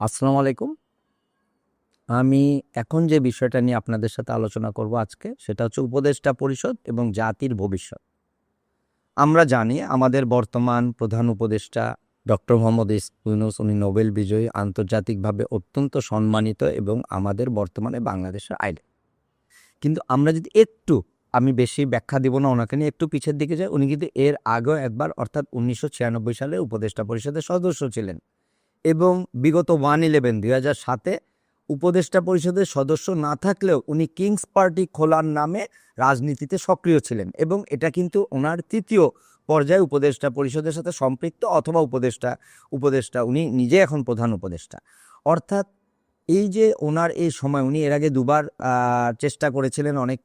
আসসালামু আলাইকুম। আমি এখন যে বিষয়টা নিয়ে আপনাদের সাথে আলোচনা করব আজকে, সেটা হচ্ছে উপদেষ্টা পরিষদ এবং জাতির ভবিষ্যৎ। আমরা জানি আমাদের বর্তমান প্রধান উপদেষ্টা ডক্টর মোহাম্মদ ইউনুস, উনি নোবেল বিজয়ী, আন্তর্জাতিকভাবে অত্যন্ত সম্মানিত এবং আমাদের বর্তমানে বাংলাদেশের আইডল কিন্তু আমরা যদি একটু, আমি বেশি ব্যাখ্যা দিব না, ওনাকে নিয়ে একটু পিছের দিকে যাই, উনি কিন্তু এর আগেও একবার, অর্থাৎ উনিশশো ছিয়ানব্বই সালে উপদেষ্টা পরিষদের সদস্য ছিলেন। এবং বিগত ওয়ান ইলেভেন দুই হাজার সাতে উপদেষ্টা পরিষদের সদস্য না থাকলেও উনি কিংস পার্টি খোলার নামে রাজনীতিতে সক্রিয় ছিলেন এবং এটা কিন্তু ওনার তৃতীয় পর্যায়ে উপদেষ্টা পরিষদের সাথে সম্পৃক্ত অথবা উপদেষ্টা উপদেষ্টা উনি নিজে এখন প্রধান উপদেষ্টা। অর্থাৎ এই যে ওনার এই সময়, উনি এর আগে দুবার চেষ্টা করেছিলেন অনেক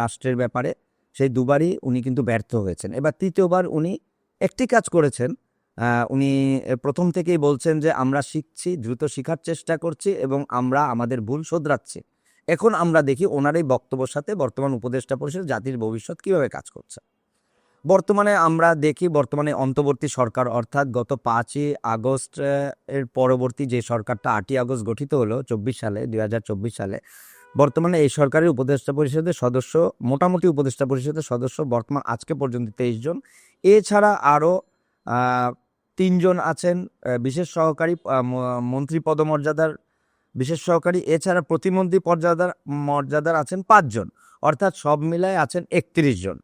রাষ্ট্রের ব্যাপারে, সেই দুবারই উনি কিন্তু ব্যর্থ হয়েছেন। এবার তৃতীয়বার উনি একটি কাজ করেছেন উনি প্রথম থেকেই বলছেন যে, আমরা শিখছি, দ্রুত শেখার চেষ্টা করছি এবং আমরা আমাদের ভুল শোধরাচ্ছি। এখন আমরা দেখি ওনার এই বক্তব্যের সাথে বর্তমান উপদেষ্টা পরিষদ জাতির ভবিষ্যৎ কীভাবে কাজ করছে। বর্তমানে আমরা দেখি, বর্তমানে অন্তর্বর্তী সরকার অর্থাৎ গত পাঁচই আগস্ট এর পরবর্তী যে সরকারটা আটই আগস্ট গঠিত হলো, চব্বিশ সালে দু হাজার চব্বিশ সালে, বর্তমানে এই সরকারের উপদেষ্টা পরিষদের সদস্য, মোটামুটি উপদেষ্টা পরিষদের সদস্য বর্তমান আজকে পর্যন্ত তেইশ জন। এছাড়া আরও তিনজন আছেন বিশেষ সহকারী মন্ত্রী পদমর্যাদার, বিশেষ সহকারী, এছাড়া প্রতিমন্ত্রী পর্যাদার মর্যাদার আছেন পাঁচজন, অর্থাৎ সব মিলায় আছেন একত্রিশ জন।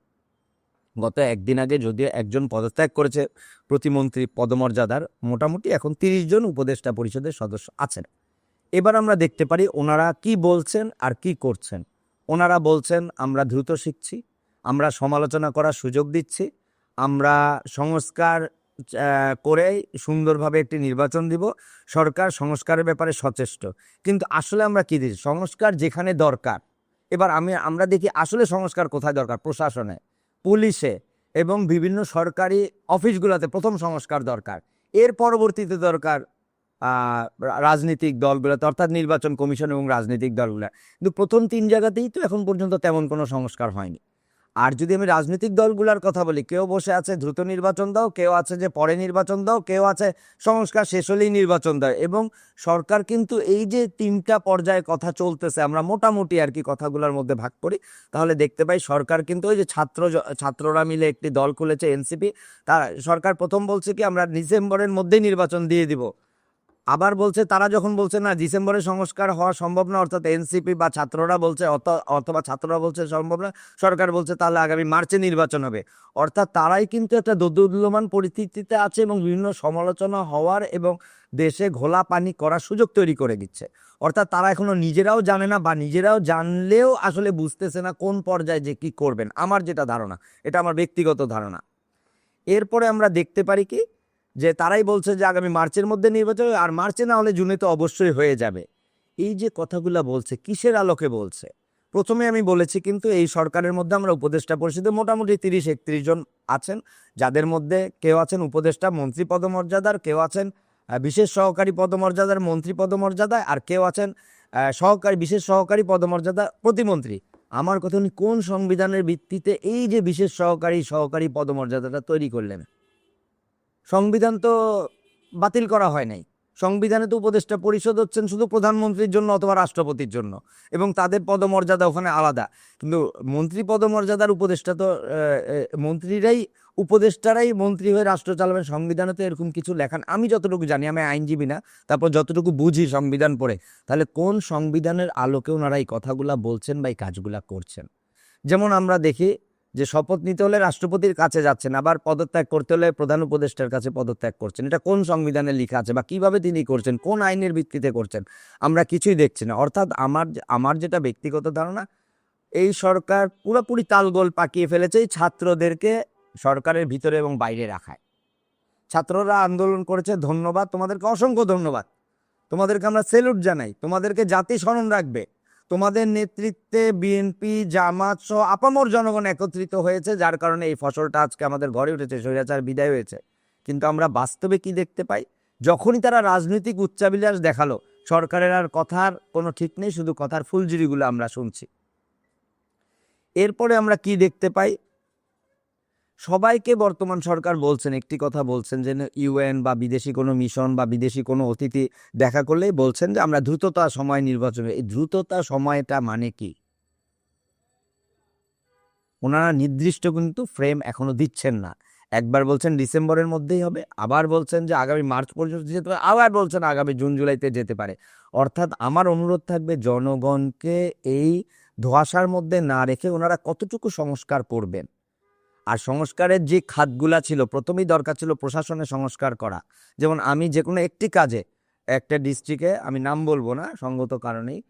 গত একদিন আগে যদিও একজন পদত্যাগ করেছে প্রতিমন্ত্রী পদমর্যাদার, মোটামুটি এখন তিরিশ জন উপদেষ্টা পরিষদের সদস্য আছেন। এবার আমরা দেখতে পারি ওনারা কি বলছেন আর কি করছেন। ওনারা বলছেন, আমরা দ্রুত শিখছি, আমরা সমালোচনা করার সুযোগ দিচ্ছি, আমরা সংস্কার করে সুন্দরভাবে একটি নির্বাচন দিব। সরকার সংস্কারের ব্যাপারে সচেষ্ট। কিন্তু আসলে আমরা কি দিচ্ছি সংস্কার যেখানে দরকার। এবার আমি, আমরা দেখি আসলে সংস্কার কোথায় দরকার? প্রশাসনে, পুলিশে এবং বিভিন্ন সরকারি অফিসগুলোতে প্রথম সংস্কার দরকার। এর পরবর্তীতে দরকার রাজনৈতিক দলগুলোতে, অর্থাৎ নির্বাচন কমিশন এবং রাজনৈতিক দলগুলো। কিন্তু প্রথম তিন জায়গাতেই তো এখন পর্যন্ত তেমন কোনো সংস্কার হয়নি। আর যদি আমি রাজনৈতিক দলগুলোর কথা বলি, কেউ বসে আছে দ্রুত নির্বাচন দাও, কেউ আছে যে পরে নির্বাচন দাও, কেউ আছে সংস্কার শেষ হলেই নির্বাচন দাও। এবং সরকার কিন্তু এই যে তিনটা পর্যায়ে কথা চলতেছে, আমরা মোটামুটি আর কি কথাগুলোর মধ্যে ভাগ করি। তাহলে দেখতে পাই সরকার কিন্তু ওই যে ছাত্র ছাত্ররা মিলে একটি দল খুলেছে, এনসিপি। তার সরকার প্রথম বলছে কি, আমরা ডিসেম্বরের মধ্যেই নির্বাচন দিয়ে দিব। আবার বলছে, তারা যখন বলছে না, ডিসেম্বরে সংস্কার হওয়া সম্ভব না, অর্থাৎ এনসিপি বা ছাত্ররা বলছে অথবা ছাত্ররা বলছে সম্ভব না, সরকার বলছে তাহলে আগামী মার্চে নির্বাচন হবে। অর্থাৎ তারাই কিন্তু একটা দোদুল্যমান পরিস্থিতিতে আছে এবং বিভিন্ন সমালোচনা হওয়ার এবং দেশে ঘোলা পানি করার সুযোগ তৈরি করে দিচ্ছে। অর্থাৎ তারা এখনও নিজেরাও জানে না বা নিজেরাও জানলেও আসলে বুঝতেছে না কোন পর্যায়ে যে কি করবেন। আমার যেটা ধারণা, এটা আমার ব্যক্তিগত ধারণা। এরপরে আমরা দেখতে পারি কি যে তারাই বলছে যে আগামী মার্চের মধ্যে নির্বাচন আর মার্চে না হলে জুনে তো অবশ্যই হয়ে যাবে। এই যে কথাগুলো বলছে, কিসের আলোকে বলছে? প্রথমে আমি বলেছি কিন্তু এই সরকারের মধ্যে আমরা উপদেষ্টা পরিষদে মোটামুটি তিরিশ, একত্রিশ জন আছেন। যাদের মধ্যে কেউ আছেন উপদেষ্টা, মন্ত্রী পদমর্যাদার, কেউ আছেন বিশেষ সহকারী পদমর্যাদার, মন্ত্রী পদমর্যাদায়, আর কেউ আছেন সহকারী, বিশেষ সহকারী পদমর্যাদা প্রতিমন্ত্রী। আমার কথা উনি কোন সংবিধানের ভিত্তিতে এই যে বিশেষ সহকারী সহকারী পদমর্যাদাটা তৈরি করলেন? সংবিধান তো বাতিল করা হয় নাই। সংবিধানে তো উপদেষ্টা পরিষদ হচ্ছেন শুধু প্রধানমন্ত্রীর জন্য অথবা রাষ্ট্রপতির জন্য এবং তাদের পদমর্যাদা ওখানে আলাদা। কিন্তু মন্ত্রী পদমর্যাদার উপদেষ্টা তো মন্ত্রীরাই, উপদেষ্টারাই মন্ত্রী হয়ে রাষ্ট্র চালাবেন। সংবিধানে তো এরকম কিছু লেখান আমি যতটুকু জানি, আমি আইনজীবী না, তারপর যতটুকু বুঝি সংবিধান পড়ে, তাহলে কোন সংবিধানের আলোকে ওনারা এই কথাগুলা বলছেন বা এই কাজগুলা করছেন? যেমন আমরা দেখি যে শপথ নিতে হলে রাষ্ট্রপতির কাছে যাচ্ছেন, আবার পদত্যাগ করতে হলে প্রধান উপদেষ্টার কাছে পদত্যাগ করছেন। এটা কোন সংবিধানে লেখা আছে বা কীভাবে তিনি করছেন, কোন আইনের ভিত্তিতে করছেন, আমরা কিছুই দেখছি না। অর্থাৎ আমার আমার যেটা ব্যক্তিগত ধারণা, এই সরকার পুরোপুরি তালগোল পাকিয়ে ফেলেছে ছাত্রদেরকে সরকারের ভিতরে এবং বাইরে রাখায়। ছাত্ররা আন্দোলন করেছে, ধন্যবাদ। তোমাদেরকে অসংখ্য ধন্যবাদ। তোমাদেরকে আমরা সেলুট জানাই। তোমাদেরকে জাতি স্মরণ রাখবে। তোমাদের নেতৃত্বে বিএনপি, জামাত সহ আপামর জনগণ একত্রিত হয়েছে, যার কারণে এই ফসলটা আজকে আমাদের ঘরে উঠেছে, স্বৈরাচার বিদায় হয়েছে। কিন্তু আমরা বাস্তবে কি দেখতে পাই? যখনই তারা রাজনৈতিক উচ্চাবিলাস দেখাল, সরকারের আর কথার কোনো ঠিক নেই, শুধু কথার ফুলঝুরিগুলো আমরা শুনছি। এরপরে আমরা কি দেখতে পাই? সবাইকে বর্তমান সরকার বলছেন, একটি কথা বলছেন যে, ইউএন বা বিদেশি কোনো মিশন বা বিদেশি কোনো অতিথি দেখা করলেই বলছেন যে, আমরা দ্রুততা সময় নির্বাচন, এই দ্রুততা সময়টা মানে কি? ওনারা নির্দিষ্ট কিন্তু ফ্রেম এখনও দিচ্ছেন না। একবার বলছেন ডিসেম্বরের মধ্যেই হবে, আবার বলছেন যে, আগামী মার্চ পর্যন্ত যেতে পারে, আবার বলছেন আগামী জুন জুলাইতে যেতে পারে। অর্থাৎ আমার অনুরোধ থাকবে জনগণকে এই ধোঁয়াশার মধ্যে না রেখে ওনারা কতটুকু সংস্কার করবেন। আর সংস্কারের যে খাতগুলা ছিল, প্রথমেই দরকার ছিল প্রশাসনে সংস্কার করা। যেমন আমি যে কোনো একটি কাজে, একটা ডিস্ট্রিক্টে আমি নাম বলব না, সঙ্গত কারণেই,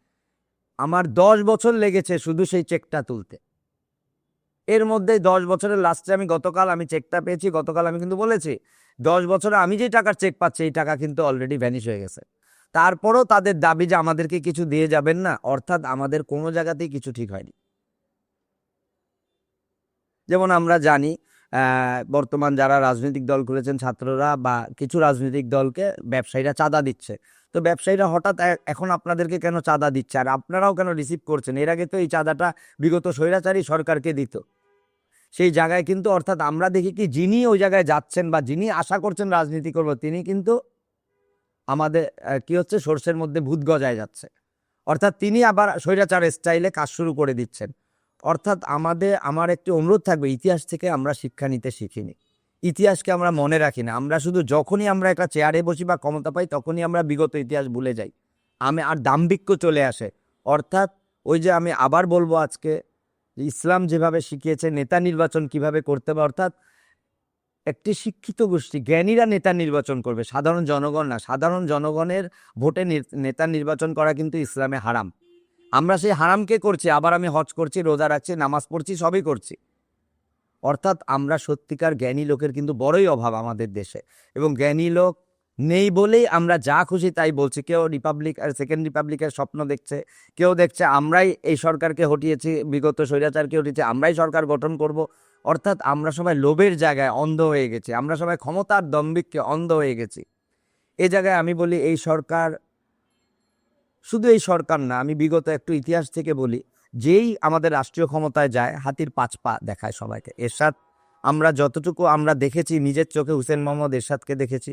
আমার দশ বছর লেগেছে শুধু সেই চেকটা তুলতে। এর মধ্যে দশ বছরের লাস্টে আমি গতকাল আমি চেকটা পেয়েছি, গতকাল আমি কিন্তু বলেছি, দশ বছরে আমি যে টাকার চেক পাচ্ছি, এই টাকা কিন্তু অলরেডি ভ্যানিশ হয়ে গেছে। তারপরও তাদের দাবি যে আমাদেরকে কিছু দিয়ে যাবেন না, অর্থাৎ আমাদের কোনো জায়গাতেই কিছু ঠিক হয়নি। যেমন আমরা জানি বর্তমান যারা রাজনৈতিক দল খুলেছেন ছাত্ররা বা কিছু রাজনৈতিক দলকে ব্যবসায়ীরা চাঁদা দিচ্ছে। তো ব্যবসায়ীরা হঠাৎ এখন আপনাদেরকে কেন চাঁদা দিচ্ছে? আর আপনারাও কেন রিসিভ করছেন? এর আগে তো এই চাঁদাটা বিগত স্বৈরাচারী সরকারকে দিত। সেই জায়গায় কিন্তু অর্থাৎ আমরা দেখি কি, যিনি ওই জায়গায় যাচ্ছেন বা যিনি আশা করছেন রাজনীতি করব, তিনি কিন্তু আমাদের কি হচ্ছে, সর্ষের মধ্যে ভূত গজায় যাচ্ছে। অর্থাৎ তিনি আবার স্বৈরাচার স্টাইলে কাজ শুরু করে দিচ্ছেন। অর্থাৎ আমাদের, আমার একটি অনুরোধ থাকবে, ইতিহাস থেকে আমরা শিক্ষা নিতে শিখিনি। ইতিহাসকে আমরা মনে রাখি না। আমরা শুধু যখনই আমরা একটা চেয়ারে বসি বা ক্ষমতা পাই, তখনই আমরা বিগত ইতিহাস ভুলে যাই। আমি, আর দাম্ভিক্য চলে আসে। অর্থাৎ ওই যে আমি আবার বলব আজকে ইসলাম যেভাবে শিখিয়েছে, নেতা নির্বাচন কীভাবে করতে হবে, অর্থাৎ একটি শিক্ষিত গোষ্ঠী, জ্ঞানীরা নেতা নির্বাচন করবে। সাধারণ জনগণ না, সাধারণ জনগণের ভোটে নেতা নির্বাচন করা কিন্তু ইসলামে হারাম। আমরা সেই হারামকে করছি, আবার আমি হজ করছি, রোজা রাখছি, নামাজ পড়ছি, সবই করছি। অর্থাৎ আমরা সত্যিকার জ্ঞানী লোকের কিন্তু বড়ই অভাব আমাদের দেশে। এবং জ্ঞানী লোক নেই বলেই আমরা যা খুশি তাই বলছি। কেউ রিপাবলিক আর সেকেন্ড রিপাবলিকের স্বপ্ন দেখছে, কেউ দেখছে আমরাই এই সরকারকে হটিয়েছি, বিগত স্বৈরাচারকে হটিয়েছি, আমরাই সরকার গঠন করব। অর্থাৎ আমরা সবাই লোভের জায়গায় অন্ধ হয়ে গেছি, আমরা সবাই ক্ষমতার দম্ভিককে অন্ধ হয়ে গেছি। এ জায়গায় আমি বলি এই সরকার শুধু এই সরকার না, আমি বিগত একটু ইতিহাস থেকে বলি, যেই আমাদের রাষ্ট্রীয় ক্ষমতায় যায়, হাতির পাঁচ পা দেখায় সবাইকে। এরশাদ, আমরা যতটুকু আমরা দেখেছি, নিজের চোখে হুসেন মোহাম্মদ এরশাদকে দেখেছি,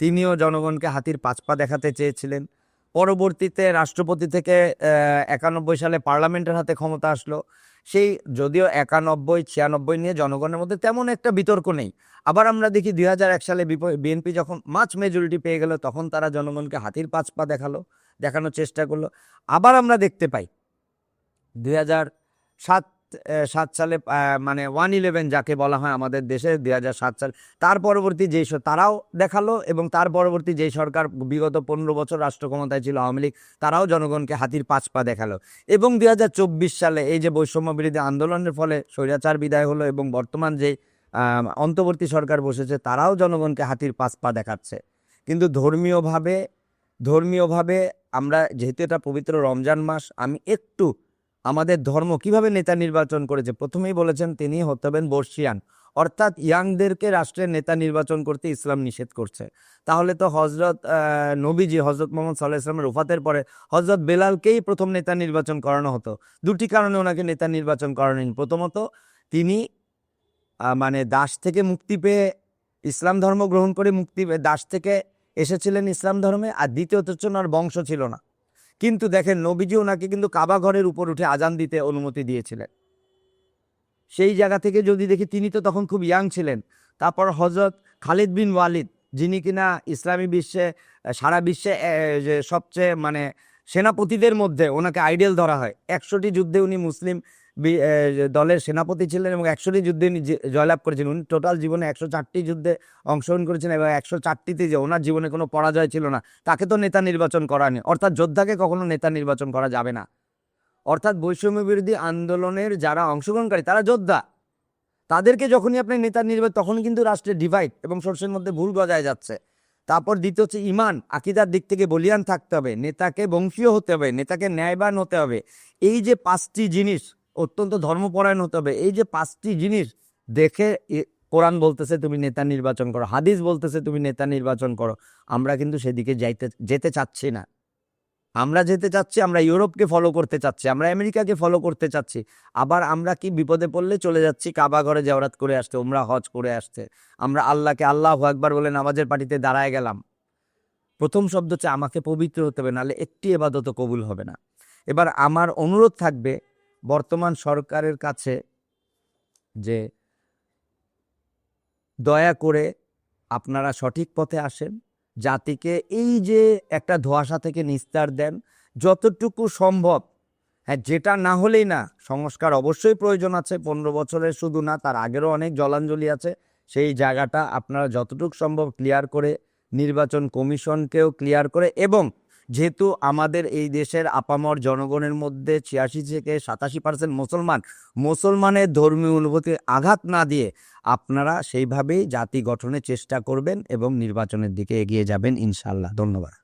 তিনিও জনগণকে হাতির পাঁচ পা দেখাতে চেয়েছিলেন। পরবর্তীতে রাষ্ট্রপতি থেকে একানব্বই সালে পার্লামেন্টের হাতে ক্ষমতা আসলো। সেই যদিও একানব্বই, ছিয়ানব্বই নিয়ে জনগণের মধ্যে তেমন একটা বিতর্ক নেই। আবার আমরা দেখি দু হাজার এক সালে বিএনপি যখন মাছ মেজরিটি পেয়ে গেল, তখন তারা জনগণকে হাতির পাঁচ পা দেখাল। দেখানোর চেষ্টা করল। আবার আমরা দেখতে পাই দুই সাত সাত সালে মানে ওয়ান ইলেভেন যাকে বলা হয় আমাদের দেশে দুই হাজার সাত সাল, তার পরবর্তী যেই তারাও দেখাল এবং তার পরবর্তী যেই সরকার বিগত পনেরো বছর রাষ্ট্র ক্ষমতায় ছিল আওয়ামী লীগ, তারাও জনগণকে হাতির পাঁচ পা দেখাল এবং দুই হাজার চব্বিশ সালে এই যে বৈষম্য বিরোধী আন্দোলনের ফলে স্বৈরাচার বিদায় হলো এবং বর্তমান যে অন্তর্বর্তী সরকার বসেছে, তারাও জনগণকে হাতির পাঁচ পা দেখাচ্ছে। কিন্তু ধর্মীয়ভাবে ধর্মীয়ভাবে আমরা যেহেতু এটা পবিত্র রমজান মাস, আমি একটু আমাদের ধর্ম কীভাবে নেতা নির্বাচন করেছে? প্রথমেই বলেছেন তিনি হতে হবেন বর্ষিয়ান। অর্থাৎ ইয়াংদেরকে রাষ্ট্রের নেতা নির্বাচন করতে ইসলাম নিষেধ করছে। তাহলে তো হজরত নবীজি হজরত মোহাম্মদ সাল্লাহ ইসলামের রুফাতের পরে হজরত বেলালকেই প্রথম নেতা নির্বাচন করানো হতো। দুটি কারণে ওনাকে নেতা নির্বাচন করানো। প্রথমত, তিনি মানে দাস থেকে মুক্তি পেয়ে ইসলাম ধর্ম গ্রহণ করে মুক্তি পেয়ে দাস থেকে এসেছিলেন ইসলাম ধর্মে আর দ্বিতীয়ত হচ্ছে ওনার বংশ ছিল না। কিন্তু দেখেন নবীজি ওনাকে কিন্তু কাবা ঘরের উপর উঠে আজান দিতে অনুমতি দিয়েছিলেন। সেই জায়গা থেকে যদি দেখি তিনি তো তখন খুব ইয়াং ছিলেন। তারপর হজরত খালিদ বিন ওয়ালিদ, যিনি কিনা ইসলামী বিশ্বে সারা বিশ্বে সবচেয়ে মানে সেনাপতিদের মধ্যে ওনাকে আইডিয়াল ধরা হয়। একশোটি যুদ্ধে উনি মুসলিম দলের সেনাপতি ছিলেন এবং একশোটি যুদ্ধে জয়লাভ করেছেন। উনি টোটাল জীবনে একশো চারটি যুদ্ধে অংশগ্রহণ করেছেন এবং একশো চারটিতে যে ওনার জীবনে কোনো পরাজয় ছিল না, তাকে তো নেতা নির্বাচন করা নেই অর্থাৎ যোদ্ধাকে কখনো নেতা নির্বাচন করা যাবে না। অর্থাৎ বৈষম্য বিরোধী আন্দোলনের যারা অংশগ্রহণকারী, তারা যোদ্ধা। তাদেরকে যখনই আপনি নেতা নির্বাচন, তখন কিন্তু রাষ্ট্রের ডিভাইড এবং সরষের মধ্যে ভুল গজায় যাচ্ছে। তারপর দ্বিতীয় হচ্ছে ইমান, আকিদার দিক থেকে বলিয়ান থাকতে হবে। নেতাকে বংশীয় হতে হবে, নেতাকে ন্যায়বান হতে হবে। এই যে পাঁচটি জিনিস অত্যন্ত ধর্মপরায়ণ হতে হবে। এই যে পাঁচটি জিনিস দেখে কোরআন বলতেছে তুমি নেতা নির্বাচন করো, হাদিস বলতেছে তুমি নেতা নির্বাচন করো। আমরা কিন্তু সেদিকে যাইতে, যেতে চাচ্ছি না। আমরা যেতে চাচ্ছি, আমরা ইউরোপকে ফলো করতে চাচ্ছি, আমরা আমেরিকাকে ফলো করতে চাচ্ছি। আবার আমরা কি বিপদে পড়লে চলে যাচ্ছি? কাবা ঘরে জেওরাত করে আসতে ওমরা হজ করে আসতে। আমরা আল্লাহকে আল্লাহ একবার বলে নামাজের পার্টিতে দাঁড়ায় গেলাম। প্রথম শব্দ হচ্ছে, আমাকে পবিত্র হতে হবে, নাহলে একটি এবাদত কবুল হবে না। এবার আমার অনুরোধ থাকবে বর্তমান সরকারের কাছে যে দয়া করে আপনারা সঠিক পথে আসেন, জাতিকে এই যে একটা ধোঁয়াশা থেকে নিস্তার দেন, যতটুকু সম্ভব হ্যাঁ যেটা না হলেই না, সংস্কার অবশ্যই প্রয়োজন আছে, পনেরো বছরের শুধু না, তার আগেরও অনেক জলাঞ্জলি আছে, সেই জায়গাটা আপনারা যতটুকু সম্ভব ক্লিয়ার করে, নির্বাচন কমিশনকেও ক্লিয়ার করে এবং যেহেতু আমাদের এই দেশের আপামর জনগণের মধ্যে ছিয়াশি থেকে সাতাশি পার্সেন্ট মুসলমান, মুসলমানের ধর্মীয় অনুভূতি আঘাত না দিয়ে আপনারা সেইভাবেই জাতি গঠনের চেষ্টা করবেন এবং নির্বাচনের দিকে এগিয়ে যাবেন ইনশাল্লাহ ধন্যবাদ।